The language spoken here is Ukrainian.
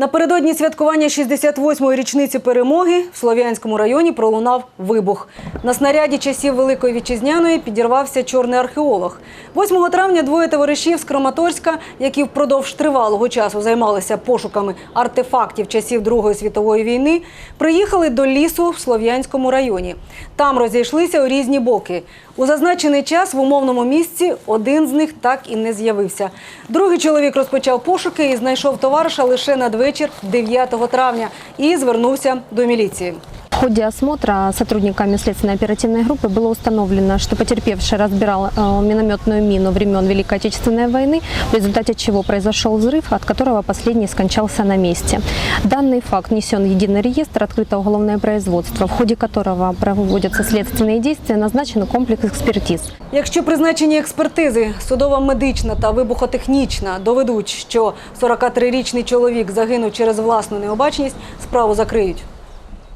Напередодні святкування 68-ї річниці перемоги в Слов'янському районі пролунав вибух. На снаряді часів Великої Вітчизняної підірвався чорний археолог. 8 травня двоє товаришів з Краматорська, які впродовж тривалого часу займалися пошуками артефактів часів Другої світової війни, приїхали до лісу в Слов'янському районі. Там розійшлися у різні боки. У зазначений час в умовному місці один з них так і не з'явився. Другий чоловік розпочав пошуки і знайшов товариша лише надвечір 9 травня і звернувся до міліції В ходе осмотра сотрудниками следственно-оперативной группы было установлено, что потерпевший разбирал э, минометную мину времен Великой Отечественной войны, в результате чего произошел взрыв, от которого последний скончался на месте. Данный факт внесен в единый реестр, открыто уголовное производство, в ходе которого проводятся следственные действия, назначен комплекс экспертиз. Якщо призначені експертизи, судова медична та вибухотехнічна доведуть, що 43-річний чоловік загинув через власну необачність, справу закриють.